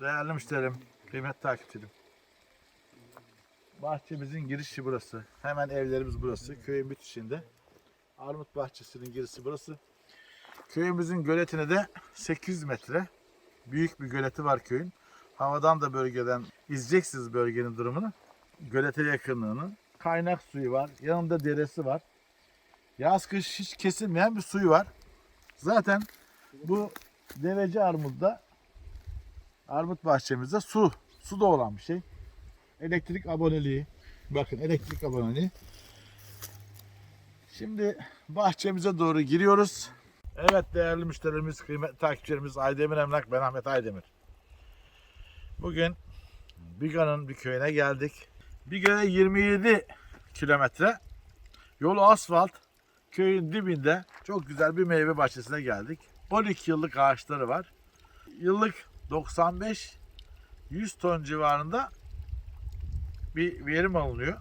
Değerli müşterim, kıymetli takipçilerim. Bahçemizin girişi burası. Hemen evlerimiz burası. Köyün bitişinde. Armut bahçesinin girişi burası. Köyümüzün göletine de 800 metre. Büyük bir göleti var köyün. Havadan da bölgeden izleyeceksiniz bölgenin durumunu. Gölete yakınlığını. Kaynak suyu var. Yanında deresi var. Yaz kış hiç kesilmeyen bir suyu var. Zaten bu deveci armudda armut bahçemizde su. Su da olan bir şey. Elektrik aboneliği. Bakın elektrik aboneliği. Şimdi bahçemize doğru giriyoruz. Evet değerli müşterilerimiz, kıymetli takipçilerimiz Aydemir Emlak, ben Ahmet Aydemir. Bugün Biga'nın bir köyüne geldik. Biga'ya 27 kilometre. Yolu asfalt. Köyün dibinde çok güzel bir meyve bahçesine geldik. 12 yıllık ağaçları var. Yıllık 95 100 ton civarında bir verim alınıyor.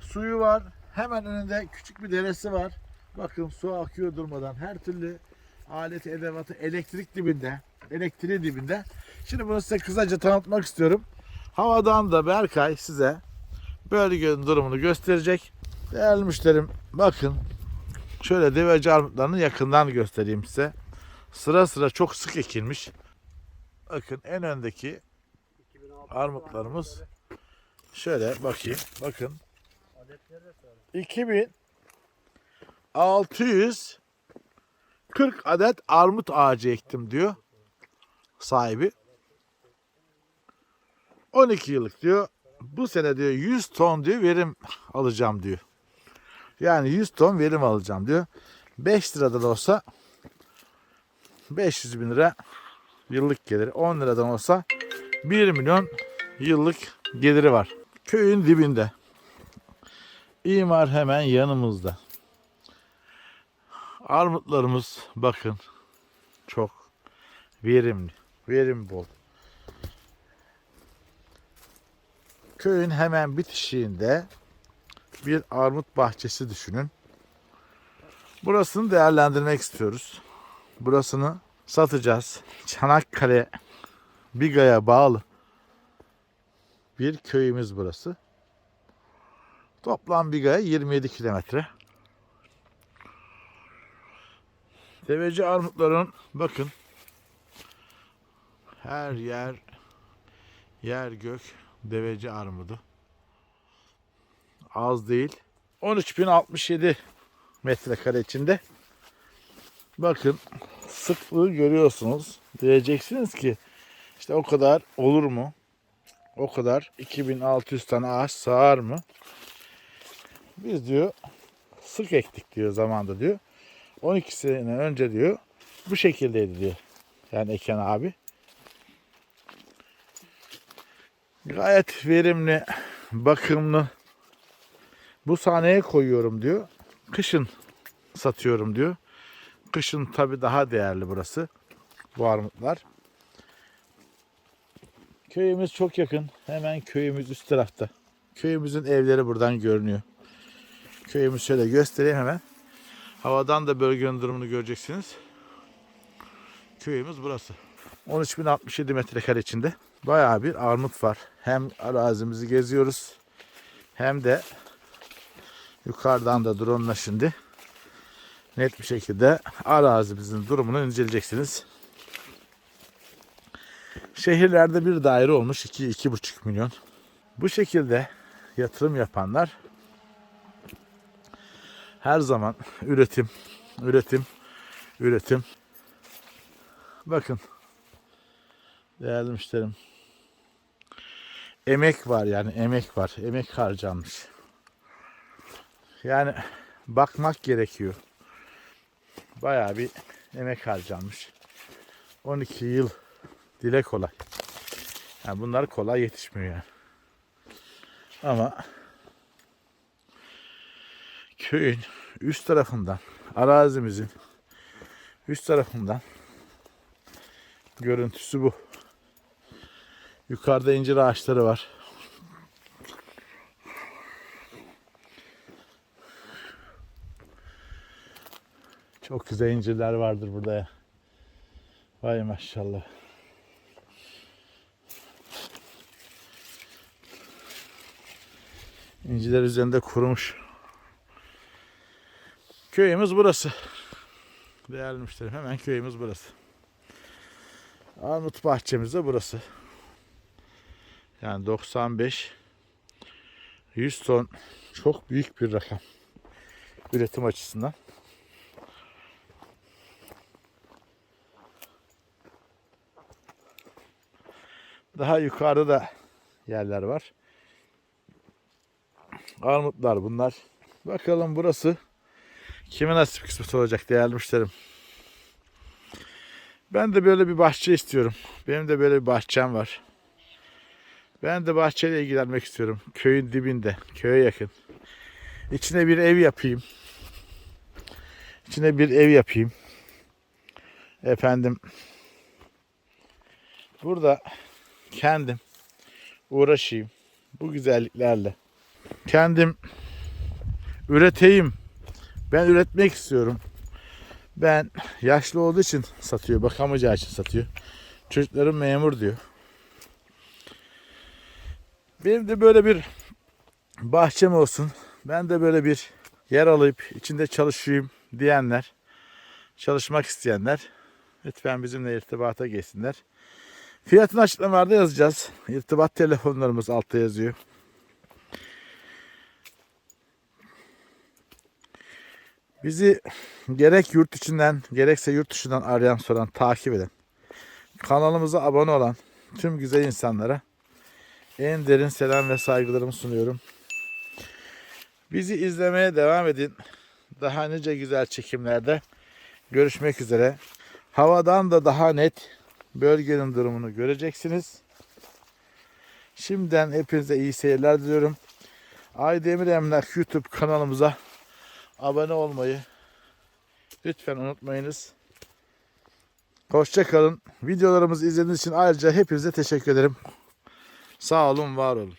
Suyu var. Hemen önünde küçük bir deresi var. Bakın su akıyor durmadan. Her türlü alet edevatı elektrik dibinde. Elektriği dibinde. Şimdi bunu size kısaca tanıtmak istiyorum. Havadan da Berkay size bölgenin durumunu gösterecek. Değerli müşterim bakın şöyle deveci armutlarını yakından göstereyim size. Sıra sıra çok sık ekilmiş. Bakın en öndeki armutlarımız şöyle bakayım. Bakın 2640 adet armut ağacı ektim diyor sahibi. 12 yıllık diyor. Bu sene diyor 100 ton diyor verim alacağım diyor. Yani 100 ton verim alacağım diyor. 5 liradan olsa 500 bin lira yıllık geliri. 10 liradan olsa 1 milyon yıllık geliri var. Köyün dibinde. İmar hemen yanımızda. Armutlarımız bakın çok verimli, verim bol. Köyün hemen bitişiğinde bir armut bahçesi düşünün. Burasını değerlendirmek istiyoruz. Burasını satacağız. Çanakkale Biga'ya bağlı bir köyümüz burası. Toplam Biga'ya 27 kilometre. Deveci armutların bakın her yer yer gök deveci armudu. Az değil. 13.067 metrekare içinde. Bakın sıklığı görüyorsunuz. Diyeceksiniz ki işte o kadar olur mu? O kadar 2600 tane ağaç sığar mı? Biz diyor sık ektik diyor zamanda diyor. 12 sene önce diyor bu şekildeydi diyor. Yani Eken abi. Gayet verimli, bakımlı. Bu sahneye koyuyorum diyor. Kışın satıyorum diyor. Kışın tabi daha değerli burası. Bu armutlar. Köyümüz çok yakın. Hemen köyümüz üst tarafta. Köyümüzün evleri buradan görünüyor. Köyümüzü şöyle göstereyim hemen. Havadan da bölgenin durumunu göreceksiniz. Köyümüz burası. 13.067 metrekare içinde bayağı bir armut var. Hem arazimizi geziyoruz hem de yukarıdan da drone'la şimdi net bir şekilde arazimizin durumunu inceleyeceksiniz. Şehirlerde bir daire olmuş 2-2,5 milyon. Bu şekilde yatırım yapanlar her zaman üretim, üretim, üretim. Bakın değerli müşterim. Emek var yani emek var. Emek harcanmış. Yani bakmak gerekiyor. Bayağı bir emek harcanmış. 12 yıl dile kolay. Yani bunlar kolay yetişmiyor yani. Ama köyün üst tarafından arazimizin üst tarafından görüntüsü bu. Yukarıda incir ağaçları var. Çok güzel incirler vardır burada ya. Vay maşallah. İnciler üzerinde kurumuş. Köyümüz burası. Değerli müşterim hemen köyümüz burası. Armut bahçemiz de burası. Yani 95 100 ton çok büyük bir rakam üretim açısından. Daha yukarıda da yerler var. Armutlar bunlar. Bakalım burası kime nasip kısmet olacak değerli müşterim. Ben de böyle bir bahçe istiyorum. Benim de böyle bir bahçem var. Ben de bahçeyle ilgilenmek istiyorum. Köyün dibinde, köye yakın. İçine bir ev yapayım. İçine bir ev yapayım. Efendim burada kendim uğraşayım bu güzelliklerle. Kendim üreteyim. Ben üretmek istiyorum. Ben yaşlı olduğu için satıyor, bakamayacağı için satıyor. Çocuklarım memur diyor. Benim de böyle bir bahçem olsun. Ben de böyle bir yer alıp içinde çalışayım diyenler, çalışmak isteyenler lütfen bizimle irtibata geçsinler. Fiyatını açıklamalarda yazacağız. İrtibat telefonlarımız altta yazıyor. Bizi gerek yurt içinden gerekse yurt dışından arayan soran, takip eden, kanalımıza abone olan tüm güzel insanlara en derin selam ve saygılarımı sunuyorum. Bizi izlemeye devam edin. Daha nice güzel çekimlerde görüşmek üzere. Havadan da daha net bölgenin durumunu göreceksiniz. Şimdiden hepinize iyi seyirler diliyorum. Aydemir Emlak YouTube kanalımıza abone olmayı lütfen unutmayınız. Hoşça kalın. Videolarımızı izlediğiniz için ayrıca hepinize teşekkür ederim. Sağ olun, var olun.